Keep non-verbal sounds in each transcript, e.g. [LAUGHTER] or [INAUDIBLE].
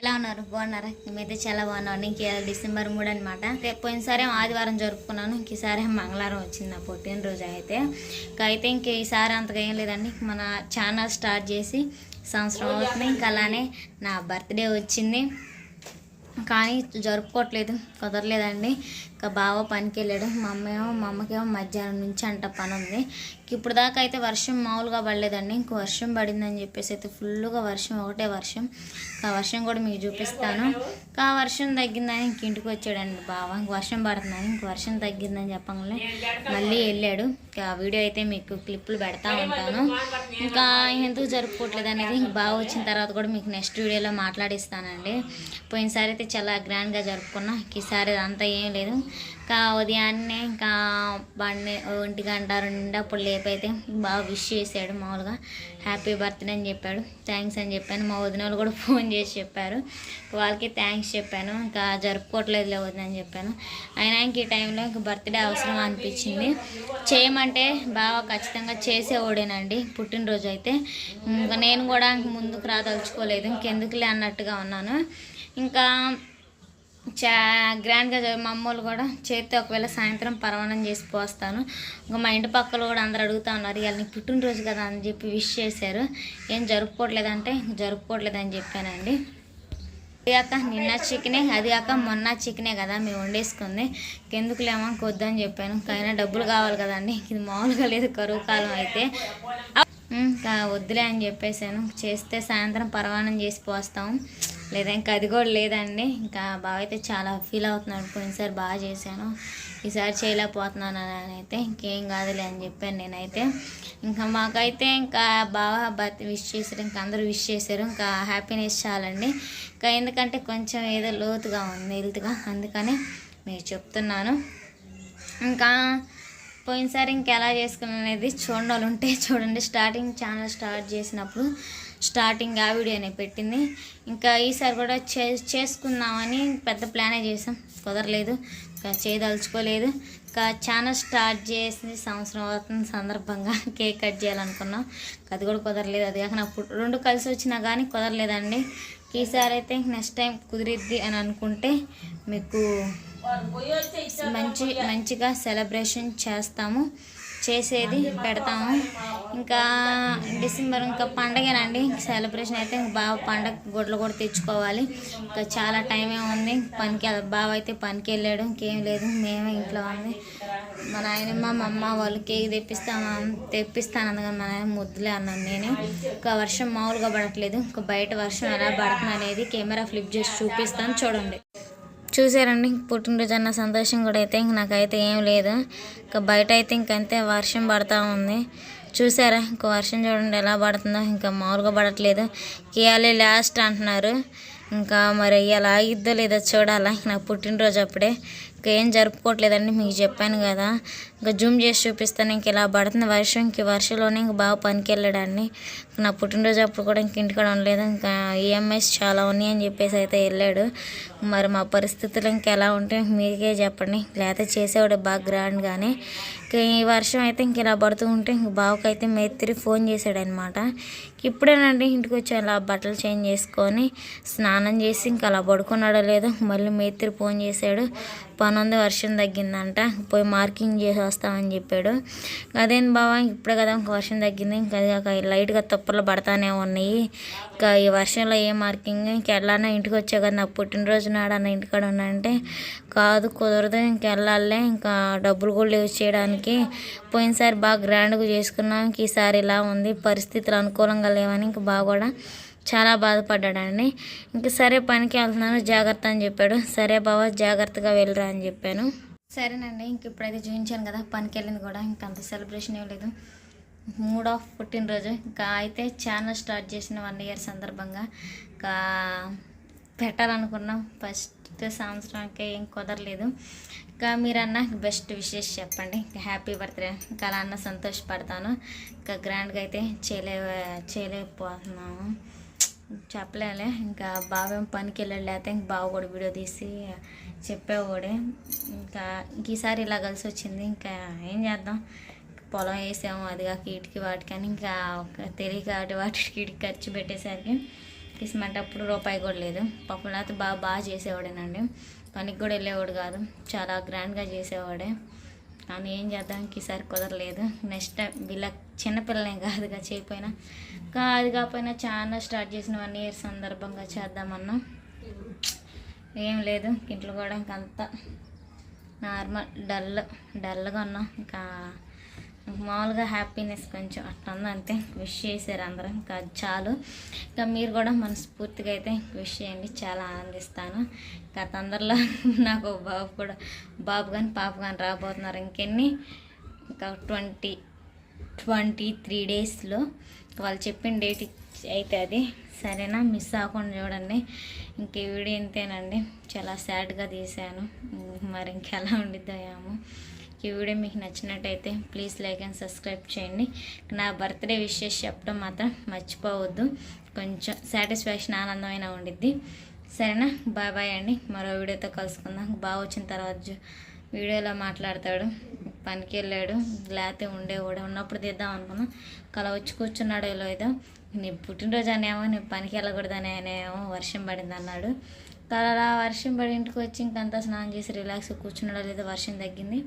ఎలా ఉన్నారు? బాగున్నారా? మేమైతే చాలా బాగున్నాను ఇంక డిసెంబర్ మూడు అనమాట పోయినసారి ఆదివారం జరుపుకున్నాను. ఇంకసారి మంగళవారం వచ్చింది నా పుట్టినరోజు అయితే. ఇంకా అయితే ఇంక ఈసారి అంతగా ఏం లేదండి. మన ఛానల్ స్టార్ట్ చేసి సంవత్సరం అవుతుంది. ఇంక అలానే నా బర్త్డే వచ్చింది. కానీ జరుపుకోవట్లేదు. కుదరలేదండి. ఇంకా బావ పనికి వెళ్ళాడు మా అమ్మేమో మా అమ్మకేమో మధ్యాహ్నం నుంచి అంట పని ఉంది ఇప్పుడు దాకా అయితే వర్షం మామూలుగా పడలేదండి. ఇంక వర్షం పడిందని చెప్పేసి అయితే ఫుల్గా వర్షం ఒకటే వర్షం. ఆ వర్షం కూడా మీకు చూపిస్తాను. ఇంకా ఆ వర్షం తగ్గిందని ఇంక ఇంటికి వచ్చాడండి బావ. ఇంక వర్షం పడుతుందని ఇంక వర్షం తగ్గిందని చెప్పంగానే మళ్ళీ వెళ్ళాడు. ఇంకా ఆ వీడియో అయితే మీకు క్లిప్పులు పెడతా ఉంటాను. ఇంకా ఎందుకు జరుపుకోవట్లేదు అనేది ఇంక బాగా వచ్చిన తర్వాత కూడా మీకు నెక్స్ట్ వీడియోలో మాట్లాడిస్తానండి. పోయినసారి అయితే చాలా గ్రాండ్గా జరుపుకున్నా. ఈసారి అంతా ఏం లేదు. ఇంకా ఉదయాన్నే ఇంకా బండి ఒంటి గంట రెండప్పుడు లేపైతే బాగా విష్ చేశాడు మామూలుగా. హ్యాపీ బర్త్డే అని చెప్పాడు. థ్యాంక్స్ అని చెప్పాను. మా వదిన వాళ్ళు కూడా ఫోన్ చేసి చెప్పారు. వాళ్ళకి థ్యాంక్స్ చెప్పాను. ఇంకా జరుపుకోవట్లేదులే వదిన అని చెప్పాను. అయినా ఇంక ఈ టైంలో ఇంక బర్త్డే అవసరం అనిపించింది. చేయమంటే బాగా ఖచ్చితంగా చేసేవాడేనండి పుట్టినరోజు అయితే ఇంకా నేను కూడా ఇంక ముందుకు రాదలుచుకోలేదు. ఇంకెందుకులే అన్నట్టుగా ఉన్నాను. ఇంకా చా గ్రాండ్గా మా అమ్మోళ్ళు కూడా చేతితో ఒకవేళ సాయంత్రం పర్వణం చేసి పోస్తాను. ఇంకా మా ఇంటి పక్కలు కూడా అందరు అడుగుతా ఉన్నారు ఇవాళ నీకు పుట్టినరోజు కదా అని చెప్పి విష్ చేశారు. ఏం జరుపుకోవట్లేదంటే జరుపుకోవట్లేదని చెప్పానండి. అది కాక నిన్న చికెనే అది కాక మొన్న చికెనే కదా మేము వండేసుకుంది. ఎందుకులేమో కొద్దని చెప్పాను. అయినా డబ్బులు కావాలి కదండి ఇది మామూలుగా లేదు కరువు కాలం అయితే. ఇంకా వద్దులే అని చెప్పేసాను చేస్తే సాయంత్రం పర్వాణం చేసి పోస్తాం. లేదా ఇంకా అది కూడా లేదండి. ఇంకా బాగా అయితే చాలా ఫీల్ అవుతున్నాడు. పోయినసారి బాగా చేశాను. ఈసారి చేయలేకపోతున్నాను అని అయితే ఇంకేం కాదులే అని చెప్పాను నేనైతే. ఇంకా మాకైతే ఇంకా బాగా బర్త్ విష్ చేశారు. ఇంకా అందరూ విష్ చేశారు. ఇంకా హ్యాపీనెస్ చాలండి. ఇంకా ఎందుకంటే కొంచెం ఏదో లోతుగా ఉంది హెల్త్గా అందుకని మీకు చెప్తున్నాను. ఇంకా పోయినసారి ఇంకెలా చేసుకున్నాను అనేది చూడండి ఉంటే చూడండి. స్టార్టింగ్ ఛానల్ స్టార్ట్ చేసినప్పుడు స్టార్టింగ్ ఆ అనే పెట్టింది. ఇంకా ఈసారి కూడా చే చేసుకుందామని పెద్ద ప్లానే చేసాం. కుదరలేదు. ఇంకా చేయదలుచుకోలేదు. ఇంకా ఛానల్ స్టార్ట్ చేసి సంవత్సరం అవుతున్న సందర్భంగా [LAUGHS] కేక్ కట్ చేయాలనుకున్నాం. అది కూడా కుదరలేదు. అది కాక నాకు రెండు కలిసి వచ్చినా కానీ కుదరలేదండి. ఈసారి అయితే నెక్స్ట్ టైం కుదిరిద్ది అని అనుకుంటే మీకు మంచి మంచిగా సెలబ్రేషన్ చేస్తాము. చేసేది పెడతాము. ఇంకా డిసెంబర్ ఇంకా పండగేనండి. సెలబ్రేషన్ అయితే ఇంక బాగా పండగ గుడ్లు కూడా తెచ్చుకోవాలి. ఇంకా చాలా టైమే ఉంది. పనికి బావ అయితే పనికి వెళ్ళాడు. ఇంకేం లేదు. మేమే ఇంట్లో ఉంది మా నాయనమ్మ మా అమ్మ వాళ్ళు కేక్ తెప్పిస్తామా తెప్పిస్తాను అందుకని మా నాయన ముద్దులే అన్నాను నేను. ఇంకా వర్షం మామూలుగా పడట్లేదు. ఇంకా బయట వర్షం ఎలా పడుతుంది అనేది కెమెరా ఫ్లిప్ చేసి చూపిస్తాను. చూడండి. చూసారండి పుట్టినరోజు అన్న సంతోషం కూడా అయితే ఇంక నాకైతే ఏం లేదు. ఇంకా బయట అయితే ఇంకంతే వర్షం పడతా ఉంది. చూసారా ఇంకా వర్షం చూడండి ఎలా పడుతుందో. ఇంకా మామూలుగా పడట్లేదు. ఇవాళ లాస్ట్ అంటున్నారు. ఇంకా మరి ఇలా ఆగిద్దో లేదో చూడాలా. నా పుట్టినరోజు అప్పుడే. ఇంకా ఏం జరుపుకోవట్లేదండి మీకు చెప్పాను కదా. ఇంకా జూమ్ చేసి చూపిస్తాను. ఇంక ఇలా పడుతుంది వర్షం. ఇంక వర్షంలోనే ఇంక బాగా పనికి వెళ్ళాడండి నా పుట్టినరోజు అప్పుడు కూడా ఇంక ఇంటికాడ ఉండలేదు. ఇంకా ఈఎంఐస్ చాలా ఉన్నాయి అని చెప్పేసి అయితే వెళ్ళాడు. మరి మా పరిస్థితులు ఇంకా ఎలా ఉంటే మీకే చెప్పండి. లేకపోతే చేసేవాడు బాగా గ్రాండ్గానే ఈ వర్షం అయితే ఇంక ఇలా పడుతూ ఉంటే ఇంక బావకైతే మేత్రి ఫోన్ చేశాడనమాట. ఇప్పుడేనండి ఇంటికి వచ్చి అలా బట్టలు చేంజ్ చేసుకొని స్నానం చేసి ఇంక అలా పడుకున్నాడో లేదో మళ్ళీ మేత్రి ఫోన్ చేశాడు. పనుంది వర్షం తగ్గిందంట పోయి మార్కింగ్ చేసి వస్తామని చెప్పాడు. అదేం బావా ఇప్పుడే కదా ఇంక వర్షం తగ్గింది ఇంకా లైట్గా తప్పులు పడతానే ఉన్నాయి. ఇంకా ఈ వర్షంలో ఏ మార్కింగ్ ఇంక వెళ్ళానా ఇంటికి వచ్చా కదా నా పుట్టినరోజు నాడు అన్న ఇంటికాడ ఉన్నా అంటే కాదు కుదరదు. ఇంకెళ్ళాలే ఇంకా డబ్బులు కూడా యూజ్ చేయడానికి. పోయినసారి బాగా గ్రాండ్గా చేసుకున్నాం. ఈసారి ఇలా ఉంది. పరిస్థితులు అనుకూలంగా లేవని ఇంక బాగా కూడా చాలా బాధపడ్డాడండి. ఇంక సరే పనికి వెళ్తున్నాను. జాగ్రత్త అని చెప్పాడు. సరే బావ జాగ్రత్తగా వెళ్ళరా అని చెప్పాను. సరేనండి. ఇంక ఇప్పుడైతే చూపించాను కదా పనికి వెళ్ళింది కూడా. ఇంక అంత సెలబ్రేషన్ ఏం లేదు. మూడ్ ఆఫ్ పుట్టినరోజు. ఇంకా అయితే ఛానల్ స్టార్ట్ చేసిన వన్ ఇయర్ సందర్భంగా. ఇంకా పెట్టాలనుకున్నాం ఫస్ట్ సంవత్సరానికి ఏం కుదరలేదు. ఇంకా మీరన్నా బెస్ట్ విషెస్ చెప్పండి. ఇంకా హ్యాపీ బర్త్డే ఇంకా అలా అన్న సంతోషపడతాను. ఇంకా గ్రాండ్గా అయితే చేయలే చేయలేకపోతున్నాము. చెప్పలేలే ఇంకా బావేం పనికి వెళ్ళాడు లేకపోతే ఇంక బావ కూడా వీడియో తీసి చెప్పేవాడే. ఇంకా ఇంక ఈసారి ఇలా కలిసి వచ్చింది. ఇంకా ఏం చేద్దాం? పొలం వేసాము. అది కాక ఇటుకి వాటికని ఇంకా ఒక తెలియక వాటి వాటికి ఇటుకి ఖర్చు పెట్టేసరికి కిస్మంటే అప్పుడు రూపాయి కూడా లేదు. పాపం లేకపోతే బాగా బాగా చేసేవాడేనండి. పనికి కూడా వెళ్ళేవాడు కాదు. చాలా గ్రాండ్గా చేసేవాడే. కానీ ఏం చేద్దాం? ఈసారి కుదరలేదు. నెక్స్ట్ టైం వీళ్ళ చిన్నపిల్లలేం కాదుగా చేయకపోయినా. కాదు కాకపోయినా చాలా స్టార్ట్ చేసిన వన్ ఇయర్ సందర్భంగా చేద్దామన్నా. ఏం లేదు. ఇంట్లో కూడా ఇంకంతా నార్మల్ డల్ డల్గా ఉన్నాం. ఇంకా మామూలుగా హ్యాపీనెస్ కొంచెం అట్లా అంతే విష్ చేశారు అందరం. ఇంకా చాలు. ఇంకా మీరు కూడా మనస్ఫూర్తిగా అయితే విష్ చేయండి. చాలా ఆనందిస్తాను. ఇంకా తొందరలో [LAUGHS] నాకు బాబు కూడా బాబు కానీ పాప కానీ రాబోతున్నారు. ఇంకెన్ని? ఇంకా ట్వంటీ ట్వంటీ త్రీ డేస్లో వాళ్ళు చెప్పిన డేట్ అయితే అది. సరేనా? మిస్ అవ్వకుండా చూడండి. ఇంక వీడియో ఇంతేనండి. చాలా సాడ్గా తీశాను. మరి ఇంకెలా ఉండిద్దాము ఏమో. ఈ వీడియో మీకు నచ్చినట్టయితే ప్లీజ్ లైక్ అండ్ సబ్స్క్రైబ్ చేయండి. నా బర్త్డే విషెస్ చెప్పడం మాత్రం మర్చిపోవద్దు. కొంచెం సాటిస్ఫాక్షన్ ఆనందమైన ఉండిద్ది. సరేనా? బాయ్ బాయ్ అండి. మరో వీడియోతో కలుసుకుందాం. బాగా వచ్చిన తర్వాత వీడియోలో మాట్లాడతాడు. పనికి వెళ్ళాడు. లేకపోతే ఉండేవాడు ఉన్నప్పుడు తీద్దాం అనుకున్నాం కల వచ్చి కూర్చున్నాడు లేదో. నీ పుట్టినరోజు అనేమో నీ పనికి వెళ్ళకూడదని అనేమో వర్షం పడింది అన్నాడు. అలా వర్షం పడి ఇంటికి వచ్చి ఇంకంతా స్నానం చేసి రిలాక్స్ కూర్చున్నాడో లేదో వర్షం తగ్గింది.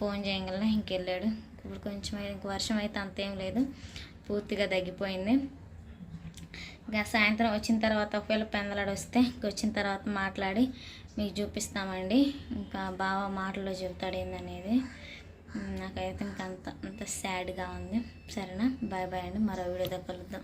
ఫోన్ చేయగలనే? ఇంకెళ్ళాడు. ఇప్పుడు కొంచెం అయితే- ఇంక వర్షం అయితే అంతేం లేదు. పూర్తిగా తగ్గిపోయింది. ఇంకా సాయంత్రం వచ్చిన తర్వాత ఒకవేళ పెందలాడు వస్తే వచ్చిన తర్వాత మాట్లాడి మీకు చూపిస్తామండి. ఇంకా బాగా మాటల్లో చెబుతాడు ఏందనేది. నాకైతే ఇంక అంత అంత సాడ్గా ఉంది. సరేనా? బాయ్ బాయ్ అండి. మరో వీడియోతో కలుద్దాం.